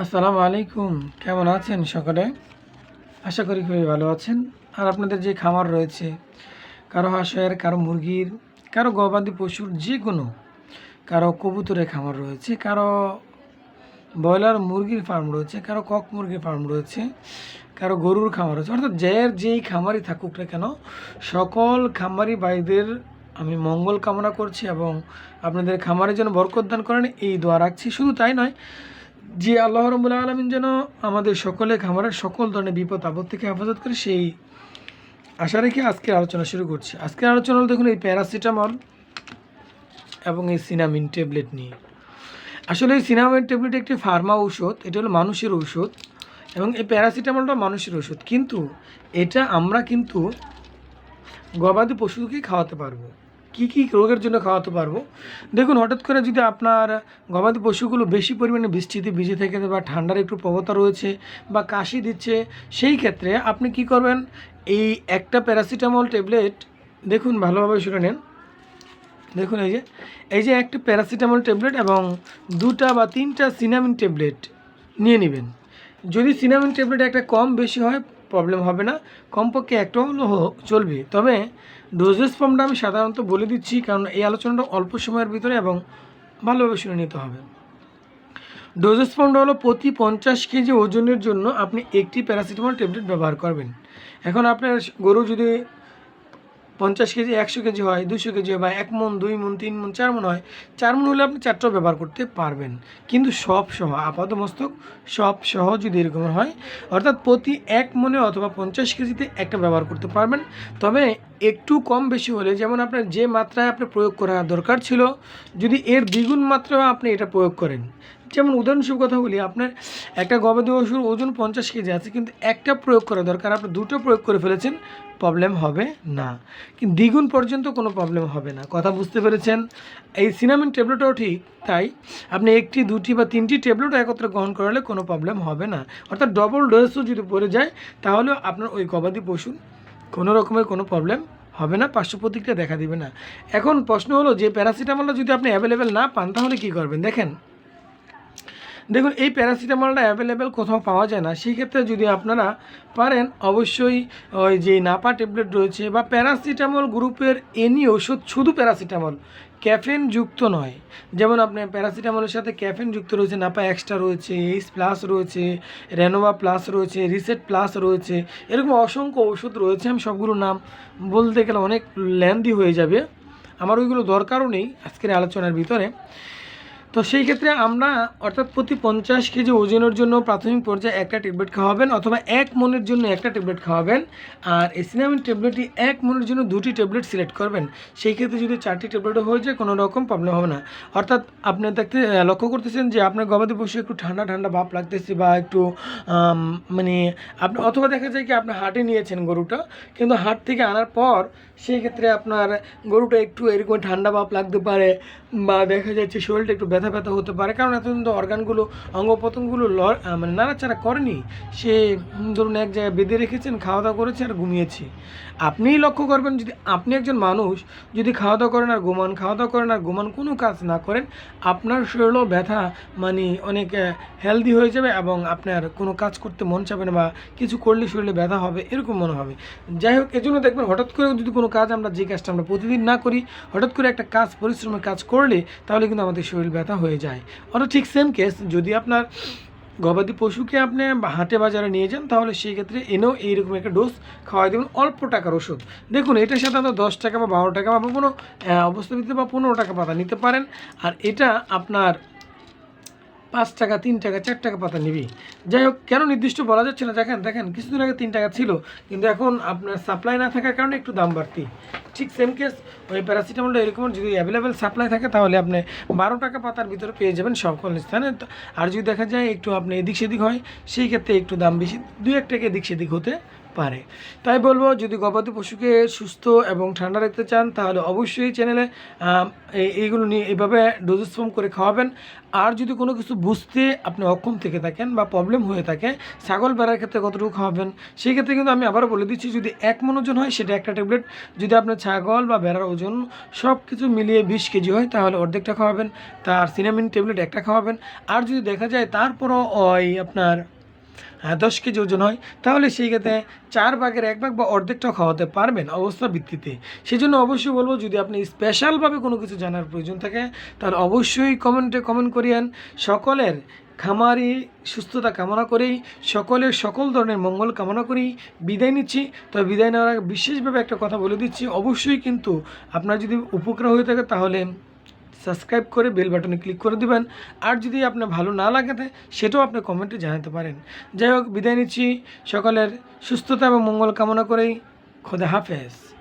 আসসালামু আলাইকুম। কেমন আছেন সকলে? আশা করি খুবই ভালো আছেন। আর আপনাদের যে খামার রয়েছে, কারও হাঁসের, কারও মুরগির, কারও গবাদি পশুর যে কোনো কারও কবুতরের খামার রয়েছে, কারও ব্রয়লার মুরগির ফার্ম রয়েছে, কারও কক মুরগির ফার্ম রয়েছে, কারও গরুর খামার রয়েছে। অর্থাৎ যার যেই খামারই থাকুক না কেন, সকল খামারি ভাইদের আমি মঙ্গল কামনা করছি এবং আপনাদের খামারের জন্য বরকত দান করেন, এই দোয়া রাখছি। শুধু তাই নয় যে আল্লাহ রবুল্লা আলমিন যেন আমাদের সকলে, খামারের সকল ধরনের বিপদ, আপদ থেকে হেফাজত করে সেই আশা রেখে আজকের আলোচনা শুরু করছি। আজকের আলোচনা দেখুন এই প্যারাসিটামল এবং এই সিনামিন ট্যাবলেট নিয়ে। আসলে এই সিনামিন ট্যাবলেট একটি ফার্মা ঔষধ, এটা হলো মানুষের ঔষধ এবং এই প্যারাসিটামলটা মানুষের ওষুধ কিন্তু এটা আমরা কিন্তু গবাদি পশুকেই খাওয়াতে পারব। কী কী রোগের জন্য খাওয়াতে পারব? দেখুন, হঠাৎ করে যদি আপনার গবাদি পশুগুলো বেশি পরিমাণে বৃষ্টিতে ভিজে থেকে বা ঠান্ডার একটু প্রবতা রয়েছে বা কাশি দিচ্ছে, সেই ক্ষেত্রে আপনি কি করবেন? এই একটা প্যারাসিটামল ট্যাবলেট, দেখুন ভালোভাবে শুনে নেন। দেখুন এই যে এই যে একটা প্যারাসিটামল ট্যাবলেট এবং দুটা বা তিনটা সিনামিন ট্যাবলেট নিয়ে নেবেন। যদি সিনামিন ট্যাবলেট একটা কম বেশি হয় প্রবলেম হবে না। কমপক্ষে একটা হলো চলবে। তবে ডোজেস ফর্মটা আমি সাধারণত বলে দিচ্ছি, কারণ এই আলোচনাটা অল্প সময়ের ভিতরে এবং ভালোভাবে শুনে নিতে হবে। ডোজেস ফর্মটা হলো প্রতি পঞ্চাশ কেজি ওজনের জন্য আপনি একটি প্যারাসিটামল ট্যাবলেট ব্যবহার করবেন। এখন আপনার গরু যদি পঞ্চাশ কেজি, একশো কেজি হয়, দুশো কেজি হয় বা এক মন, দুই মন, তিন মন, চার মন হয়, চার মন হলে আপনি চারটাও ব্যবহার করতে পারবেন। কিন্তু সব সহ আপাত মস্তক সব সহ যদি এরকম হয়, অর্থাৎ প্রতি এক মনে অথবা পঞ্চাশ কেজিতে একটা ব্যবহার করতে পারবেন। তবে একটু কম বেশি হলে, যেমন আপনার যে মাত্রায় আপনার প্রয়োগ করা দরকার ছিল, যদি এর দ্বিগুণ মাত্রায় আপনি এটা প্রয়োগ করেন। যেমন উদাহরণস্বরূপ কথা বলি, আপনার একটা গবাদি পশুর ওজন পঞ্চাশ কেজি আছে, কিন্তু একটা প্রয়োগ করা দরকার, আপনি দুটো প্রয়োগ করে ফেলেছেন প্রবলেম হবে? না। কিন্তু দ্বিগুণ পর্যন্ত কোনো প্রবলেম হবে না। কথা বুঝতে পেরেছেন? এই সিনামিন ট্যাবলেটও ঠিক তাই। আপনি একটি, দুটি বা তিনটি ট্যাবলেটও একত্রে গ্রহণ করালে কোনো প্রবলেম হবে না। অর্থাৎ ডবল ডোজও যদি পড়ে যায় তাহলেও আপনার ওই গবাদি পশু কোনো রকমের কোনো প্রবলেম হবে না, পার্শ্ব প্রতিক্রিয়া দেখা দিবে না। এখন প্রশ্ন হলো, যে প্যারাসিটামলটা যদি আপনি অ্যাভেলেবেল না পান, তাহলে কী করবেন? দেখেন। দেখুন, এই প্যারাসিটামলটা অ্যাভেলেবেল কোথাও পাওয়া যায় না। সেই ক্ষেত্রে যদি আপনারা পারেন, অবশ্যই ওই যে নাপা ট্যাবলেট রয়েছে বা প্যারাসিটামল গ্রুপের এনি ওষুধ শুধু প্যারাসিটামল ক্যাফেন যুক্ত নয়। যেমন আপনার প্যারাসিটামলের সাথে ক্যাফেন যুক্ত রয়েছে, নাপা এক্সট্রা রয়েছে এইস প্লাস রয়েছে, রেনোভা প্লাস রয়েছে, রিসেট প্লাস রয়েছে, এরকম অসংখ্য ওষুধ রয়েছে, আমি সবগুলোর নাম বলতে গেলে অনেক ল্যান্দি হয়ে যাবে। আমার ওইগুলো দরকারও নেই আজকের আলোচনার ভিতরে। তো সেই ক্ষেত্রে আমরা অর্থাৎ প্রতি পঞ্চাশ কেজি ওজনের জন্য প্রাথমিক পর্যায়ে একটা ট্যাবলেট খাওয়াবেন অথবা এক মনের জন্য একটা ট্যাবলেট খাওয়াবেন। আর এসিনামিন ট্যাবলেটটি এক মনের জন্য দুটি ট্যাবলেট সিলেক্ট করবেন। সেই ক্ষেত্রে যদি চারটি ট্যাবলেটও হয়ে যায়, কোনো রকম প্রবলেম হবে না। অর্থাৎ আপনি দেখতে লক্ষ্য করতেছেন যে আপনার গবাদি পশু একটু ঠান্ডা ঠান্ডা ভাব লাগতেছে বা একটু মানে আপনি, অথবা দেখা যায় কি আপনি হাটে নিয়েছেন গরুটা, কিন্তু হাট থেকে আনার পর সেই ক্ষেত্রে আপনার গরুটা একটু এরকম ঠান্ডা ভাব লাগতে পারে বা দেখা যাচ্ছে শরীরটা একটু ব্যথা ব্যথা ব্যথা হতে পারে। কারণ এতদিন তো অর্গানগুলো অঙ্গ প্রত্যঙ্গগুলো মানে নাড়াচাড়া করেনি। সে ধরুন এক জায়গায় বেঁধে রেখেছেন খাওয়া দাওয়া করেছে আর ঘুমিয়েছে। আপনিই লক্ষ্য করবেন যদি আপনি একজন মানুষ, যদি খাওয়া দাওয়া করেন আর ঘুমান খাওয়া দাওয়া করেন আর ঘুমান, কোনো কাজ না করেন, আপনার শরীরও ব্যথা মানে অনেক হেলদি হয়ে যাবে এবং আপনার কোনো কাজ করতে মন চাবে না বা কিছু করলে শরীরে ব্যথা হবে, এরকম মনে হবে। যাই হোক, এজন্য দেখবেন হঠাৎ করে যদি কোনো কাজ আমরা, যে কাজটা আমরা প্রতিদিন না করি, হঠাৎ করে একটা কাজ, পরিশ্রমের কাজ করলে, তাহলে কিন্তু আমাদের শরীর ব্যথা হয়ে যায়। অর্থাৎ ঠিক সেম কেস যদি আপনার গবাদি পশুকে আপনি হাটে বাজারে নিয়ে যান, তাহলে সেই ক্ষেত্রে এনেও এইরকম একটা ডোজ খাওয়াই দেবেন অল্প টাকার ওষুধ। দেখুন, এটা সাধারণত দশ টাকা বা বারো টাকা বা কোনো অবস্থা ভিত্তিতে বা পনেরো টাকা পাতা নিতে পারেন। আর এটা আপনার পাঁচ টাকা, তিন টাকা, চার টাকা পাতা নিবি। যাই হোক, কেন নির্দিষ্ট বলা যাচ্ছে না? দেখেন দেখেন, কিছুদিন আগে তিন টাকা ছিল, কিন্তু এখন আপনার সাপ্লাই না থাকার কারণে একটু দাম বাড়তি। ঠিক সেম কেস ওই প্যারাসিটামলটা এরকম, যদি অ্যাভেলেবেল সাপ্লাই থাকে, তাহলে আপনি বারো টাকা পাতার ভিতরে পেয়ে যাবেন সকল স্থানে। আর যদি দেখা যায় একটু আপনি এদিক সেদিক হয়, সেই ক্ষেত্রে একটু দাম বেশি, দুই এক টাকা এদিক সেদিক হতে পারে। তাই বলব, যদি গবাদি পশুকে সুস্থ এবং ঠান্ডা রাখতে চান, তাহলে অবশ্যই চ্যানেলে এই- এইগুলো নিয়ে এভাবে ডোজেস ফর্ম করে খাওয়াবেন। আর যদি কোনো কিছু বুঝতে আপনি অক্ষম থেকে থাকেন বা প্রবলেম হয়ে থাকে, ছাগল বেড়ার ক্ষেত্রে কতটুকু খাওয়াবেন, সেই ক্ষেত্রে কিন্তু আমি আবারও বলে দিচ্ছি, যদি এক মন ওজন হয়, সেটা একটা ট্যাবলেট। যদি আপনার ছাগল বা বেড়ার ওজন সব কিছু মিলিয়ে বিশ কেজি হয়, তাহলে অর্ধেকটা খাওয়াবেন। তার সিনামিন ট্যাবলেট একটা খাওয়াবেন। আর যদি দেখা যায়, তারপরও ওই আপনার দশ কেজি ওজন হয়, তাহলে সেই ক্ষেত্রে চার ভাগের এক ভাগ বা অর্ধেকটাও খাওয়াতে পারবেন অবস্থা ভিত্তিতে। সেই জন্য অবশ্যই বলব, যদি আপনি স্পেশালভাবে কোনো কিছু জানার প্রয়োজন থাকে, তাহলে অবশ্যই কমেন্টে কমেন্ট করিয়েন। সকলের খামারি সুস্থতা কামনা করেই সকলের সকল ধরনের মঙ্গল কামনা করেই বিদায় নিচ্ছি। তবে বিদায় নেওয়ার আগে বিশেষভাবে একটা কথা বলে দিচ্ছি, অবশ্যই কিন্তু আপনার যদি উপকার হয়ে থাকে তাহলে সাবস্ক্রাইব করে বেল বাটনে ক্লিক করে দিবেন। আর যদি আপনার ভালো না লাগে সেটাও আপনি কমেন্টে জানাতে পারেন। যাই হোক, বিদায় নিচ্ছি। সকলের সুস্থতা এবং মঙ্গল কামনা করেই। খোদা হাফেজ।